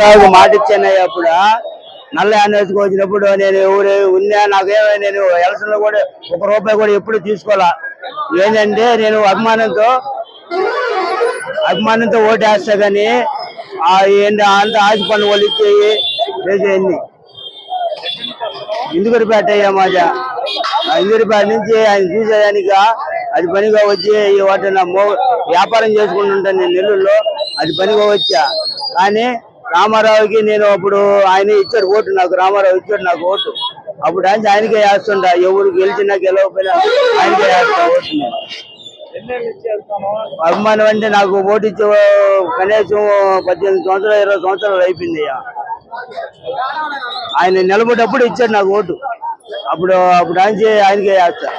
రావు మాట ఇచ్చానయ్య అప్పుడు? నల్ల యానేసుకు వచ్చినప్పుడు నేను ఎవరు ఉన్నా నాకేమో నేను ఎలక్షన్లో కూడా ఒక రూపాయి కూడా ఎప్పుడు తీసుకోవాలా ఏంటంటే నేను అభిమానంతో అభిమానంతో ఓటు వేస్తా కానీ ఆ ఏంటి అంత ఆశ పనులు వాళ్ళు ఇచ్చేయి చేసేయండి ఇందుకరిపేట అయ్యా మాజా? ఇందుకరిపేట నుంచి ఆయన చూసేదానికి? అది పనిగా వచ్చి ఈ వాటి నా మో వ్యాపారం చేసుకుంటుంటాను నేను నెల్లూరులో అది పనిగా వచ్చా కానీ రామారావుకి నేను అప్పుడు ఆయన ఇచ్చాడు ఓటు నాకు రామారావు ఇచ్చాడు నాకు ఓటు. అప్పుడు ఆయన ఆయనకే వేస్తుంటా ఎవరు గెలిచినా గెలవకపోయినా ఆయనకే వేస్తా ఓటు నేను. అభిమానం అంటే నాకు ఓటు ఇచ్చే కనీసం పద్దెనిమిది సంవత్సరాలు ఇరవై సంవత్సరాలు అయిపోయింది అయ్యా. ఆయన నిలబడేటప్పుడు ఇచ్చాడు నాకు ఓటు. అప్పుడు అప్పుడు ఆయన ఆయనకే వేస్తా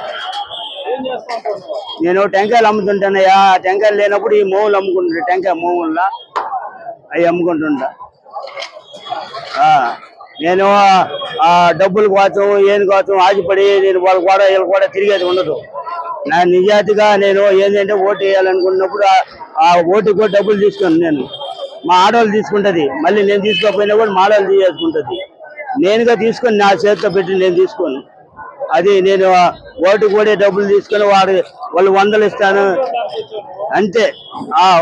నేను టెంకాయలు అమ్ముతుంటానయ్యా టెంకాయలు లేనప్పుడు ఈ మోవులు అమ్ముకుంటుంటా టెంకాయ మోవుల్లా అవి అమ్ముకుంటుంటా. నేను ఆ డబ్బుల కోసం ఏం కోసం ఆశపడి నేను వాళ్ళు కూడా వీళ్ళు కూడా తిరిగేది ఉండదు. నా నిజాతిగా నేను ఏంటంటే ఓటు వేయాలనుకున్నప్పుడు ఆ- ఆ ఓటుకు కూడా డబ్బులు తీసుకున్నాను నేను మా ఆడవాళ్ళు తీసుకుంటుంది. మళ్ళీ నేను తీసుకోకపోయినా కూడా మా ఆడవాళ్ళు తీసుకుంటుంది నేనుగా తీసుకొని నా చేతితో పెట్టి నేను తీసుకోను. అది నేను ఓటు కూడా డబ్బులు తీసుకొని వాడు వాళ్ళు వందలు ఇస్తాను. అంతే.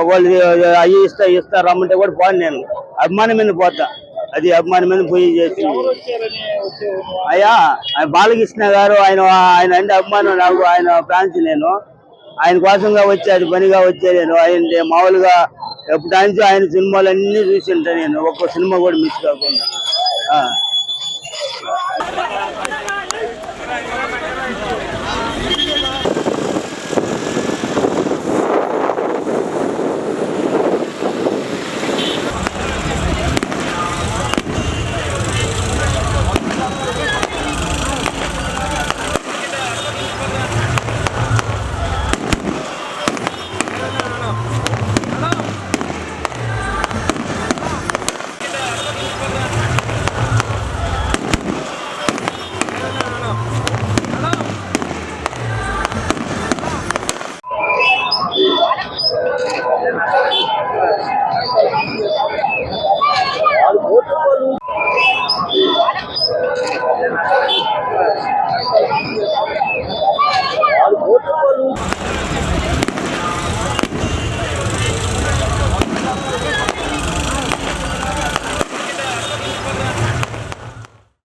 వాళ్ళు అవి ఇస్తా ఇస్తా రమ్మంటే కూడా పోను నేను. అభిమానం మీద పోతా. అది అభిమానం మీద పోయి చేసి అయ్యా బాలకృష్ణ గారు ఆయన ఆయన అంటే అభిమానం నాకు ఆయన ఫ్యాన్స్ నేను. ఆయన కోసంగా వచ్చి అది పనిగా వచ్చే నేను. ఆయన మామూలుగా ఎప్పుడు ఆయన ఆయన సినిమాలన్నీ చూసి ఉంటాను నేను. ఒక్క సినిమా కూడా మిస్ కాకుండా.